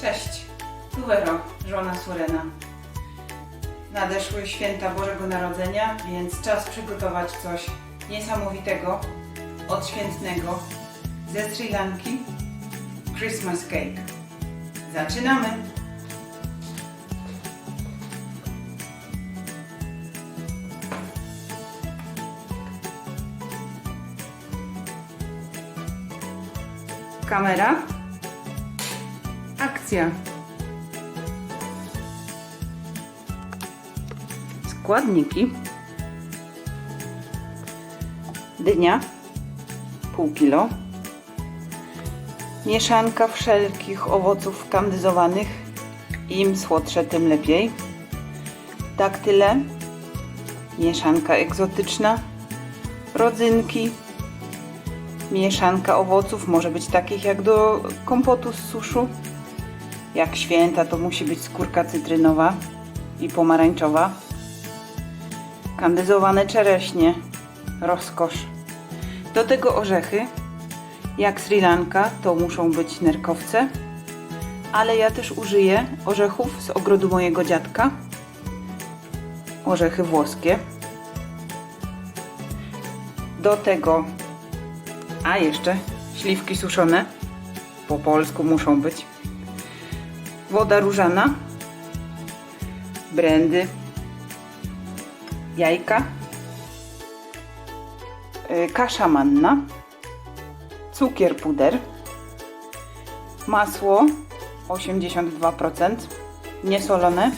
Cześć, tu Wero, żona Surena. Nadeszły święta Bożego Narodzenia, więc czas przygotować coś niesamowitego, odświętnego ze Sri Lanki Christmas Cake. Zaczynamy! Kamera. Akcja. Składniki. Dynia pół kilo. Mieszanka wszelkich owoców kandyzowanych. Im słodsze, tym lepiej. Daktyle. Mieszanka egzotyczna. Rodzynki. Mieszanka owoców może być takich jak do kompotu z suszu. Jak święta to musi być skórka cytrynowa i pomarańczowa. Kandyzowane czereśnie. Rozkosz. Do tego orzechy. Jak Sri Lanka to muszą być nerkowce. Ale ja też użyję orzechów z ogrodu mojego dziadka. Orzechy włoskie. Do tego a jeszcze śliwki suszone. Po polsku muszą być. Woda różana. Brandy. Jajka. y, Kasza manna. Cukier puder. Masło 82%. Niesolone.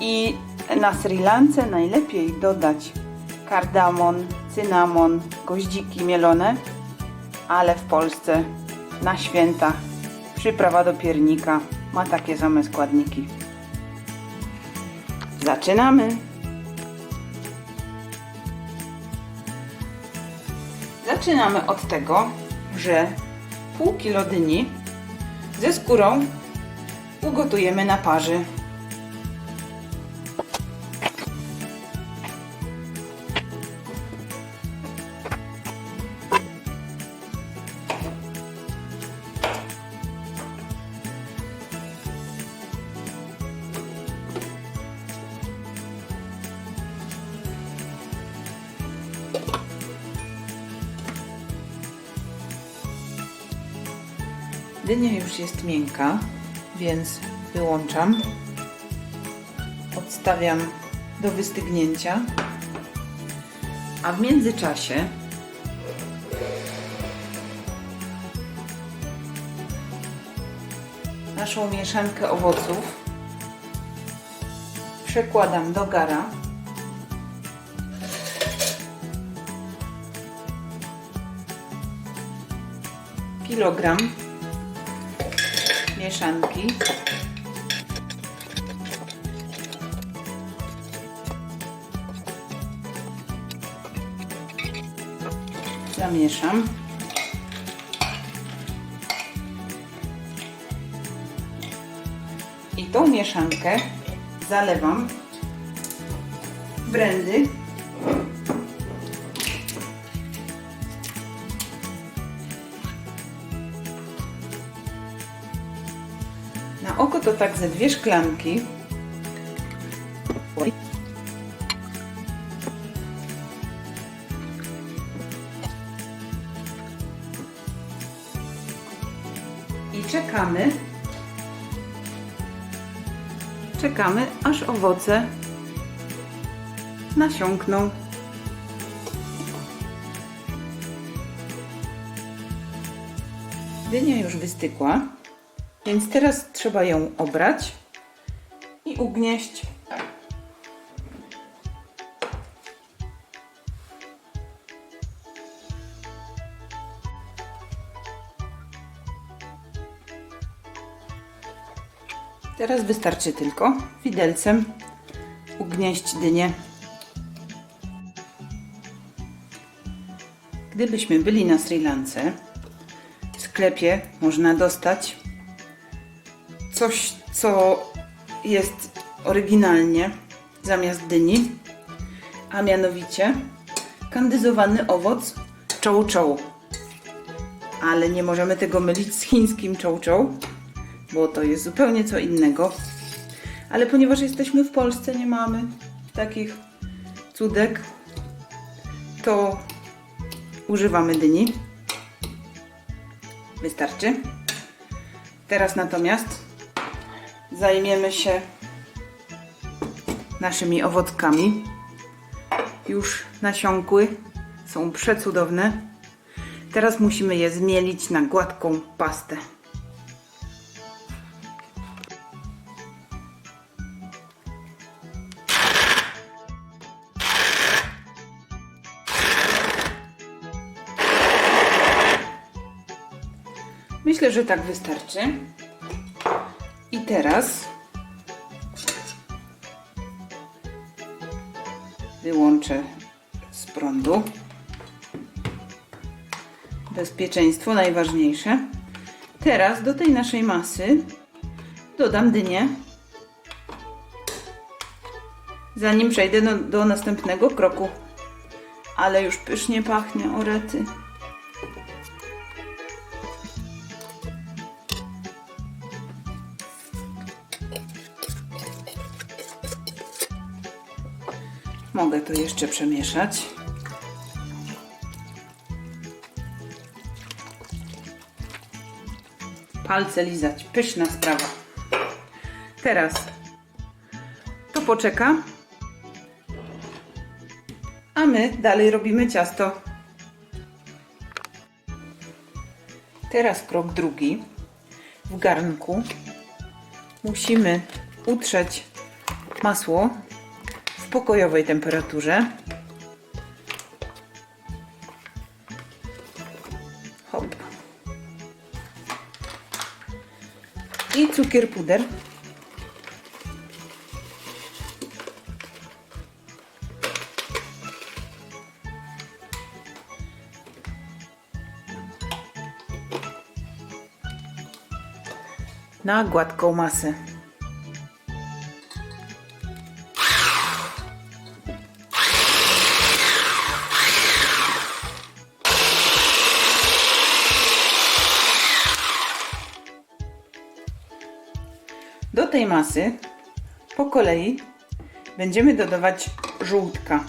I na Sri Lance najlepiej dodać kardamon, cynamon, goździki mielone, ale w Polsce na święta przyprawa do piernika ma takie same składniki. Zaczynamy! Zaczynamy od tego, że pół kilo dyni ze skórą ugotujemy na parzy. Dynia już jest miękka, więc wyłączam. Odstawiam do wystygnięcia. A w międzyczasie naszą mieszankę owoców przekładam do gara. Kilogram mieszanki. Zamieszam. I tą mieszankę zalewam brandy. To tak ze dwie szklanki. I czekamy. Czekamy, aż owoce nasiąkną. Dynia już wystygła. Więc teraz trzeba ją obrać i ugnieść. Teraz wystarczy tylko widelcem ugnieść dynię. Gdybyśmy byli na Sri Lance, w sklepie można dostać coś, co jest oryginalnie zamiast dyni, a mianowicie kandyzowany owoc chow chow. Ale nie możemy tego mylić z chińskim chow chow, bo to jest zupełnie co innego. Ale ponieważ jesteśmy w Polsce, nie mamy takich cudek, to używamy dyni. Wystarczy. Teraz natomiast zajmiemy się naszymi owockami. Już nasiąkły, są przecudowne. Teraz musimy je zmielić na gładką pastę. Myślę, że tak wystarczy. Teraz wyłączę z prądu. Bezpieczeństwo najważniejsze. Teraz do tej naszej masy dodam dynię. Zanim przejdę do, do następnego kroku. Ale już pysznie pachnie, orety. To jeszcze przemieszać. Palce lizać. Pyszna sprawa. Teraz to poczeka. A my dalej robimy ciasto. Teraz krok drugi. W garnku musimy utrzeć masło w pokojowej temperaturze. Hop. I cukier puder. Na gładką masę. Tej masy po kolei będziemy dodawać żółtka.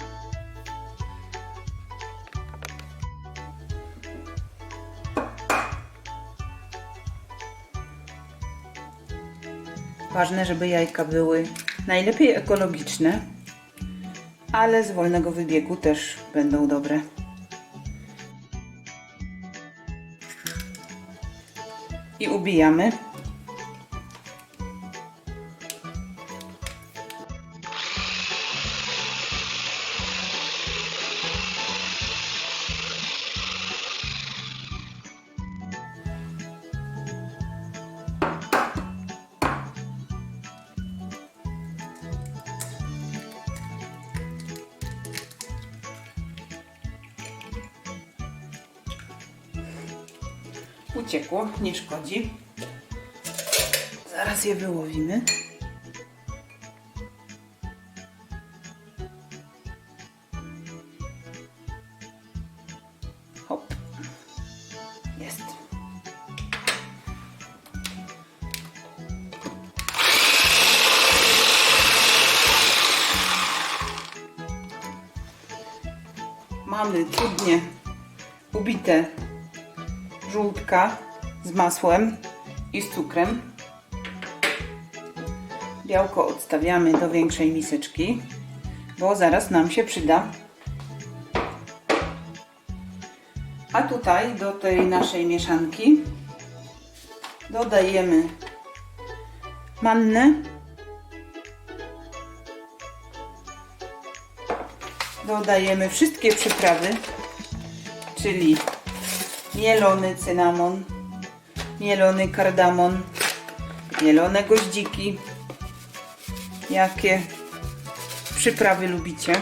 Ważne, żeby jajka były najlepiej ekologiczne, ale z wolnego wybiegu też będą dobre. I ubijamy. Uciekło, nie szkodzi. Zaraz je wyłowimy. Hop. Jest. Mamy cudnie ubite żółtka z masłem i z cukrem. Białko odstawiamy do większej miseczki, bo zaraz nam się przyda. A tutaj do tej naszej mieszanki dodajemy mannę, dodajemy wszystkie przyprawy, czyli mielony cynamon, mielony kardamon, mielone goździki. Jakie przyprawy lubicie?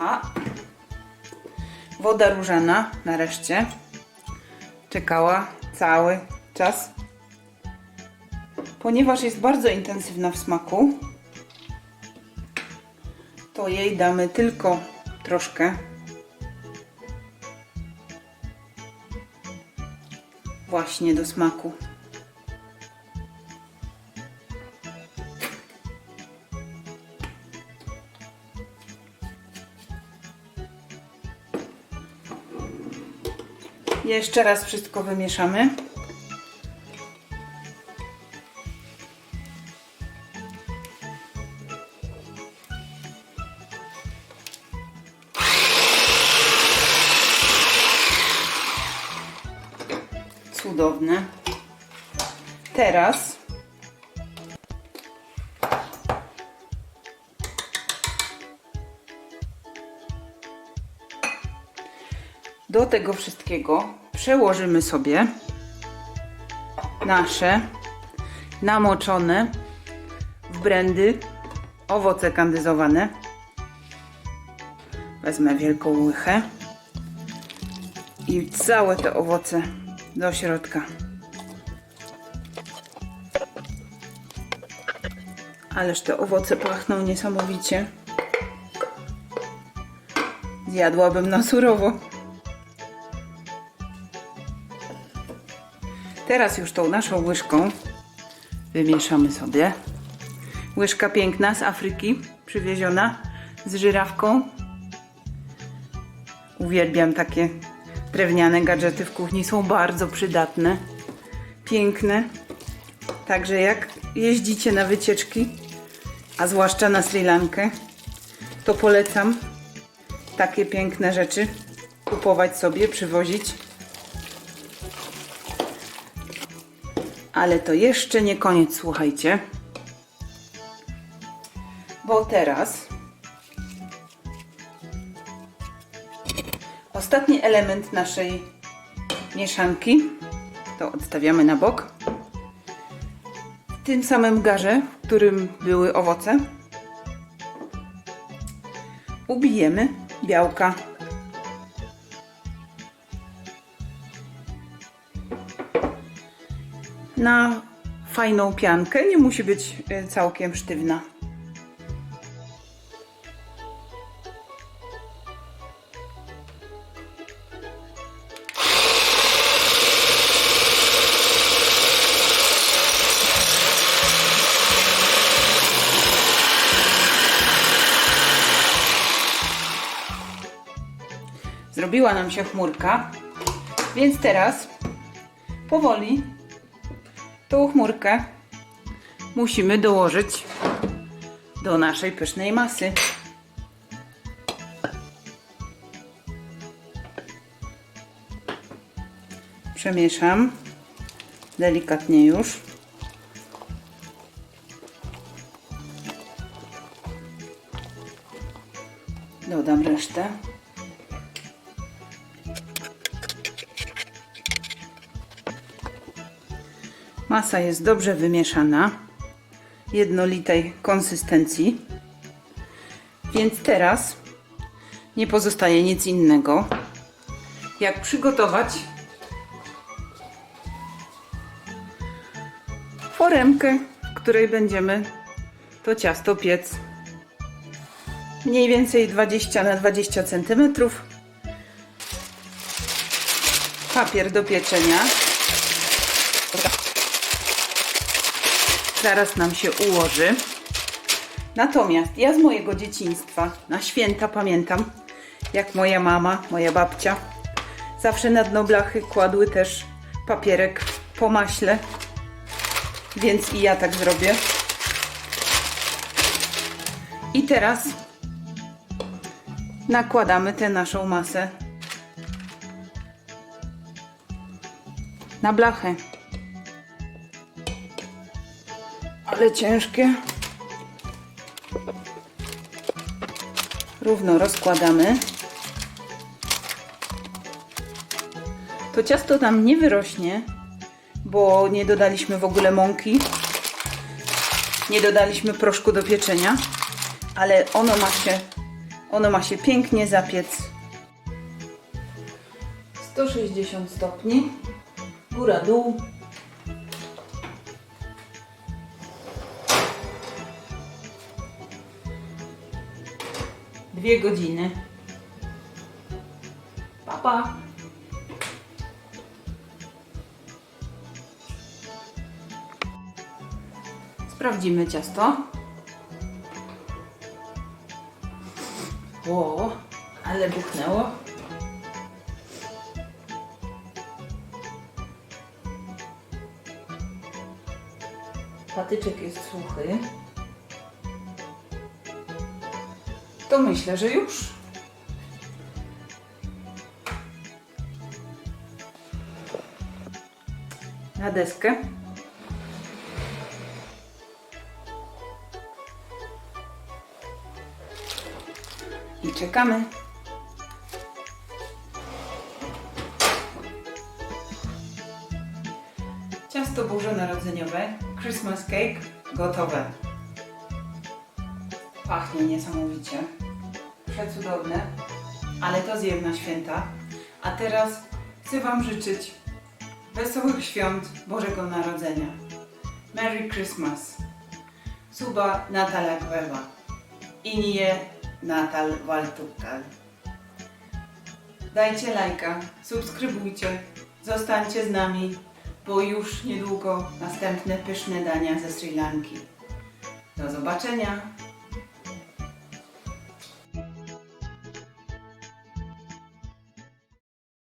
A woda różana nareszcie czekała cały czas. Ponieważ jest bardzo intensywna w smaku, to jej damy tylko troszkę. Właśnie do smaku. Jeszcze raz wszystko wymieszamy. Teraz do tego wszystkiego przełożymy sobie nasze namoczone w brandy owoce kandyzowane. Wezmę wielką łychę i całe te owoce do środka. Ależ te owoce pachną niesamowicie. Zjadłabym na surowo. Teraz już tą naszą łyżką wymieszamy sobie. Łyżka piękna z Afryki, przywieziona z żyrawką. Uwielbiam takie drewniane gadżety w kuchni, są bardzo przydatne, piękne. Także jak jeździcie na wycieczki, a zwłaszcza na Sri Lankę, to polecam takie piękne rzeczy kupować sobie, przywozić. Ale to jeszcze nie koniec, słuchajcie. Bo teraz ostatni element naszej mieszanki to odstawiamy na bok. Tym samym garze, w którym były owoce, ubijemy białka. Na fajną piankę, nie musi być e, całkiem sztywna. Zrobiła nam się chmurka, więc teraz powoli tą chmurkę musimy dołożyć do naszej pysznej masy. Przemieszam delikatnie już. Dodam resztę. Masa jest dobrze wymieszana, jednolitej konsystencji. Więc teraz nie pozostaje nic innego, jak przygotować foremkę, w której będziemy to ciasto piec. Mniej więcej 20 na 20 cm. Papier do pieczenia. Zaraz nam się ułoży. Natomiast ja z mojego dzieciństwa na święta pamiętam, jak moja mama, moja babcia zawsze na dno blachy kładły też papierek po maśle, więc i ja tak zrobię. I teraz nakładamy tę naszą masę na blachę. Ale ciężkie. Równo rozkładamy. To ciasto nam nie wyrośnie, bo nie dodaliśmy w ogóle mąki. Nie dodaliśmy proszku do pieczenia, ale ono ma się, ono ma się pięknie zapiec. 160 stopni, góra dół. dwie godziny. Papa! Pa. Sprawdzimy ciasto. O, ale buchnęło. Patyczek jest suchy. To myślę, że już. Na deskę. I czekamy. Ciasto bożonarodzeniowe, Christmas cake, gotowe. Pachnie niesamowicie. Przecudowne, ale to zjem na święta. A teraz chcę Wam życzyć wesołych świąt Bożego Narodzenia. Merry Christmas. Suba Natala Kweva. Inie Natal Waltukal. Dajcie lajka, subskrybujcie, zostańcie z nami, bo już niedługo następne pyszne dania ze Sri Lanki. Do zobaczenia!